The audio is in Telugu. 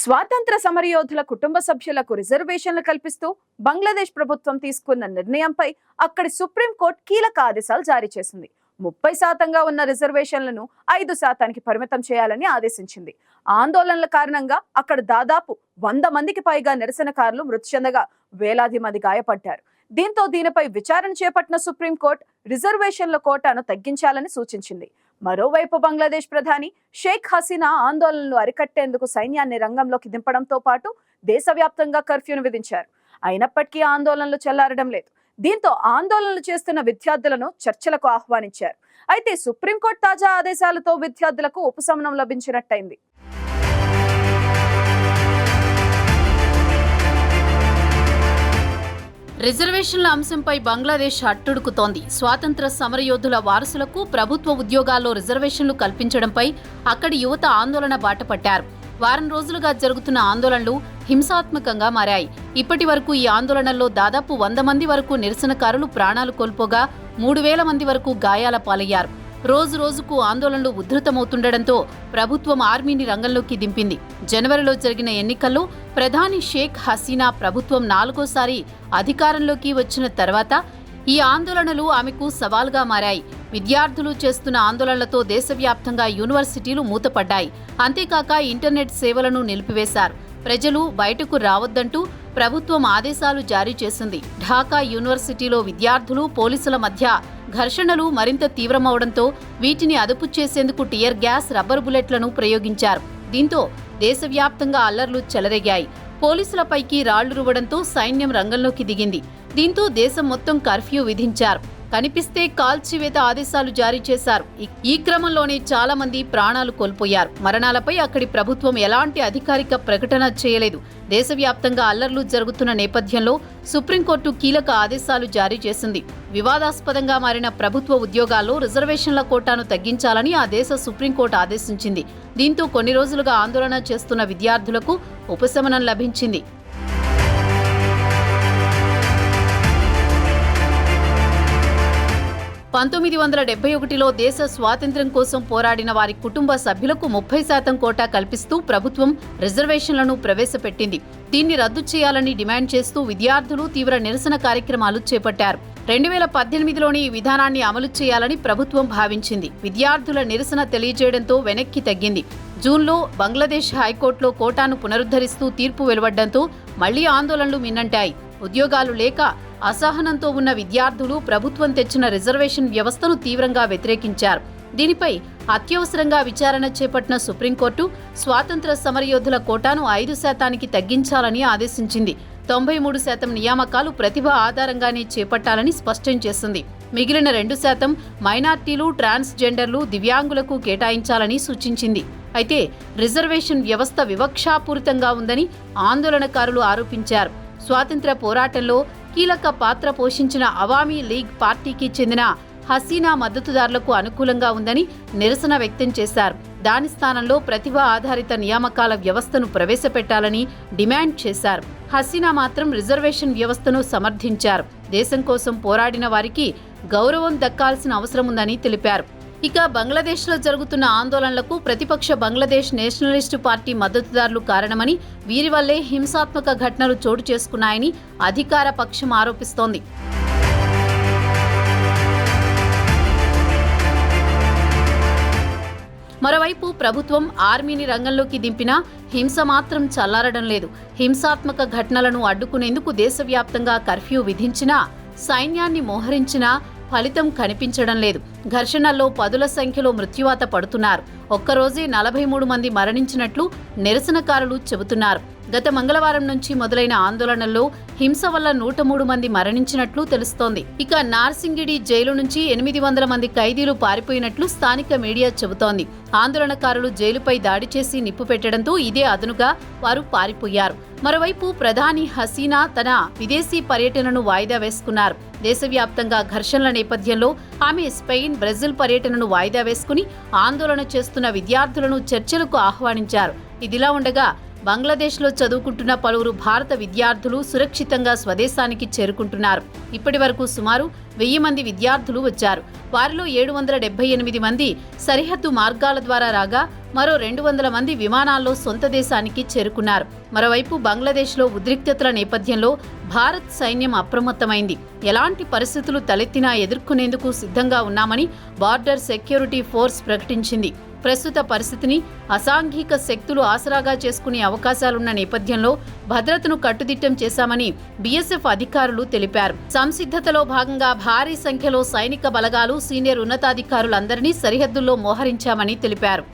స్వాతంత్ర సమరయోధుల కుటుంబ సభ్యులకు రిజర్వేషన్లు కల్పిస్తూ బంగ్లాదేశ్ ప్రభుత్వం తీసుకున్న నిర్ణయంపై అక్కడి సుప్రీంకోర్టు కీలక ఆదేశాలు జారీ చేసింది. ముప్పై శాతంగా ఉన్న రిజర్వేషన్లను ఐదు శాతానికి పరిమితం చేయాలని ఆదేశించింది. ఆందోళనల కారణంగా అక్కడ దాదాపు వంద మందికి పైగా నిరసనకారులు మృతి చెందగా వేలాది మంది గాయపడ్డారు. దీంతో దీనిపై విచారణ చేపట్టిన సుప్రీంకోర్టు రిజర్వేషన్ల కోటాను తగ్గించాలని సూచించింది. మరోవైపు బంగ్లాదేశ్ ప్రధాని షేక్ హసీనా ఆందోళనలు అరికట్టేందుకు సైన్యాన్ని రంగంలోకి దింపడంతో పాటు దేశవ్యాప్తంగా కర్ఫ్యూను విధించారు. అయినప్పటికీ ఆందోళనలు చెల్లారడం లేదు. దీంతో ఆందోళనలు చేస్తున్న విద్యార్థులను చర్చలకు ఆహ్వానించారు. అయితే సుప్రీంకోర్టు తాజా ఆదేశాలతో విద్యార్థులకు ఉపశమనం లభించినట్టయింది. రిజర్వేషన్ల అంశంపై బంగ్లాదేశ్ అట్టుడుకుతోంది. స్వాతంత్ర సమరయోధుల వారసులకు ప్రభుత్వ ఉద్యోగాల్లో రిజర్వేషన్లు కల్పించడంపై అక్కడి యువత ఆందోళన బాటపట్టారు. వారం రోజులుగా జరుగుతున్న ఆందోళనలు హింసాత్మకంగా మారాయి. ఇప్పటి వరకు ఈ ఆందోళనల్లో దాదాపు వంద మంది వరకు నిరసనకారులు ప్రాణాలు కోల్పోగా మూడు వేల మంది వరకు గాయాల పాలయ్యారు. రోజు రోజుకు ఆందోళనలు ఉధృతమవుతుండటంతో ప్రభుత్వం ఆర్మీని రంగంలోకి దింపింది. జనవరిలో జరిగిన ఎన్నికల్లో ప్రధాని షేక్ హసీనా ప్రభుత్వం నాలుగోసారి అధికారంలోకి వచ్చిన తర్వాత ఈ ఆందోళనలు ఆమెకు సవాల్గా మారాయి. విద్యార్థులు చేస్తున్న ఆందోళనలతో దేశవ్యాప్తంగా యూనివర్సిటీలు మూతపడ్డాయి. అంతేకాక ఇంటర్నెట్ సేవలను నిలిపివేశారు. ప్రజలు బయటకు రావద్దంటూ ప్రభుత్వం ఆదేశాలు జారీ చేసింది. ఢాకా యూనివర్సిటీలో విద్యార్థులు పోలీసుల మధ్య ఘర్షణలు మరింత తీవ్రమవడంతో వీటిని అదుపు చేసేందుకు టియర్ గ్యాస్ రబ్బర్ బుల్లెట్లను ప్రయోగించారు. దీంతో దేశవ్యాప్తంగా అల్లర్లు చెలరేగాయి. పోలీసులపైకి రాళ్ళు రువ్వడంతో సైన్యం రంగంలోకి దిగింది. దీంతో దేశం మొత్తం కర్ఫ్యూ విధించారు. కనిపిస్తే కాల్చివేత ఆదేశాలు జారీ చేశారు. ఈ- క్రమంలోనే చాలా మంది ప్రాణాలు కోల్పోయారు. మరణాలపై అక్కడి ప్రభుత్వం ఎలాంటి అధికారిక ప్రకటన చేయలేదు. దేశవ్యాప్తంగా అల్లర్లు జరుగుతున్న నేపథ్యంలో సుప్రీంకోర్టు కీలక ఆదేశాలు జారీ చేసింది. వివాదాస్పదంగా మారిన ప్రభుత్వ ఉద్యోగాల్లో రిజర్వేషన్ల కోటాను తగ్గించాలని ఆ దేశ సుప్రీంకోర్టు ఆదేశించింది. దీంతో కొన్ని రోజులుగా ఆందోళన చేస్తున్న విద్యార్థులకు ఉపశమనం లభించింది. పంతొమ్మిది వందల డెబ్బై ఒకటిలో దేశ స్వాతంత్ర్యం కోసం పోరాడిన వారి కుటుంబ సభ్యులకు ముప్పై శాతం కోటా కల్పిస్తూ ప్రభుత్వం రిజర్వేషన్లను ప్రవేశపెట్టింది. దీన్ని రద్దు చేయాలని డిమాండ్ చేస్తూ విద్యార్థులు తీవ్ర నిరసన కార్యక్రమాలు చేపట్టారు. రెండు వేల పద్దెనిమిదిలోని ఈ విధానాన్ని అమలు చేయాలని ప్రభుత్వం భావించింది. విద్యార్థుల నిరసన తెలియజేయడంతో వెనక్కి తగ్గింది. జూన్లో బంగ్లాదేశ్ హైకోర్టులో కోటాను పునరుద్ధరిస్తూ తీర్పు వెలువడ్డంతో మళ్ళీ ఆందోళనలు మిన్నంటాయి. ఉద్యోగాలు లేక అసహనంతో ఉన్న విద్యార్థులు ప్రభుత్వం తెచ్చిన రిజర్వేషన్ వ్యవస్థను తీవ్రంగా వ్యతిరేకించారు. దీనిపై అత్యవసరంగా విచారణ చేపట్టిన సుప్రీంకోర్టు స్వాతంత్ర సమరయోధుల కోటాను ఐదు శాతానికి తగ్గించాలని ఆదేశించింది. తొంభై మూడు శాతం నియామకాలు ప్రతిభ ఆధారంగానే చేపట్టాలని స్పష్టం చేసింది. మిగిలిన రెండు శాతం మైనార్టీలు ట్రాన్స్జెండర్లు దివ్యాంగులకు కేటాయించాలని సూచించింది. అయితే రిజర్వేషన్ వ్యవస్థ వివక్షాపూరితంగా ఉందని ఆందోళనకారులు ఆరోపించారు. స్వాతంత్ర పోరాటంలో కీలక పాత్ర పోషించిన అవామీ లీగ్ పార్టీకి చెందిన హసీనా మద్దతుదారులకు అనుకూలంగా ఉందని నిరసన వ్యక్తం చేశారు. దాని స్థానంలో ప్రతిభ ఆధారిత నియామకాల వ్యవస్థను ప్రవేశపెట్టాలని డిమాండ్ చేశారు. హసీనా మాత్రం రిజర్వేషన్ వ్యవస్థను సమర్థించారు. దేశం కోసం పోరాడిన వారికి గౌరవం దక్కాల్సిన అవసరం ఉందని తెలిపారు. ఇక బంగ్లాదేశ్లో జరుగుతున్న ఆందోళనలకు ప్రతిపక్ష బంగ్లాదేశ్ నేషనలిస్టు పార్టీ మద్దతుదారులు కారణమని వీరి వల్లే హింసాత్మక ఘటనలు చోటు చేసుకున్నాయని అధికార పక్షం ఆరోపిస్తోంది. మరోవైపు ప్రభుత్వం ఆర్మీని రంగంలోకి దింపినా హింస మాత్రం చల్లారడం లేదు. హింసాత్మక ఘటనలను అడ్డుకునేందుకు దేశవ్యాప్తంగా కర్ఫ్యూ విధించినా సైన్యాన్ని మోహరించినా ఫలితం కనిపించడం లేదు. ఘర్షణల్లో పదుల సంఖ్యలో మృత్యువాత పడుతున్నారు. ఒక్కరోజే నలభై మూడు మంది మరణించినట్లు నిరసనకారులు చెబుతున్నారు. గత మంగళవారం నుంచి మొదలైన ఆందోళనల్లో హింస వల్ల నూట మూడు మంది మరణించినట్లు తెలుస్తోంది. ఇక నార్సింగిడి జైలు నుంచి ఎనిమిది వందల మంది ఖైదీలు పారిపోయినట్లు స్థానిక మీడియా చెబుతోంది. ఆందోళనకారులు జైలుపై దాడి చేసి నిప్పు పెట్టడంతో ఇదే అదునుగా వారు పారిపోయారు. మరోవైపు ప్రధాని హసీనా తన విదేశీ పర్యటనను వాయిదా వేసుకున్నారు. దేశవ్యాప్తంగా ఘర్షణల నేపథ్యంలో ఆమె స్పెయిన్ బ్రెజిల్ పర్యటనను వాయిదా వేసుకుని ఆందోళన చేస్తున్న విద్యార్థులను చర్చలకు ఆహ్వానించారు. ఇదిలా ఉండగా బంగ్లాదేశ్లో చదువుకుంటున్న పలువురు భారత విద్యార్థులు సురక్షితంగా స్వదేశానికి చేరుకుంటున్నారు. ఇప్పటి వరకు సుమారు వెయ్యి మంది విద్యార్థులు వచ్చారు. వారిలో ఏడు వందల డెబ్బై ఎనిమిది మంది సరిహద్దు మార్గాల ద్వారా రాగా మరో రెండు వందల మంది విమానాల్లో సొంత దేశానికి చేరుకున్నారు. మరోవైపు బంగ్లాదేశ్లో ఉద్రిక్తతల నేపథ్యంలో భారత్ సైన్యం అప్రమత్తమైంది. ఎలాంటి పరిస్థితులు తలెత్తినా ఎదుర్కొనేందుకు సిద్ధంగా ఉన్నామని బార్డర్ సెక్యూరిటీ ఫోర్స్ ప్రకటించింది. ప్రస్తుత పరిస్థితిని అసాంఘిక శక్తులు ఆసరాగా చేసుకునే అవకాశాలున్న నేపథ్యంలో భద్రతను కట్టుదిట్టం చేశామని బీఎస్ఎఫ్ అధికారులు తెలిపారు. సంసిద్ధతలో భాగంగా భారీ సంఖ్యలో సైనిక బలగాలు సీనియర్ ఉన్నతాధికారులందరినీ సరిహద్దుల్లో మోహరించామని తెలిపారు.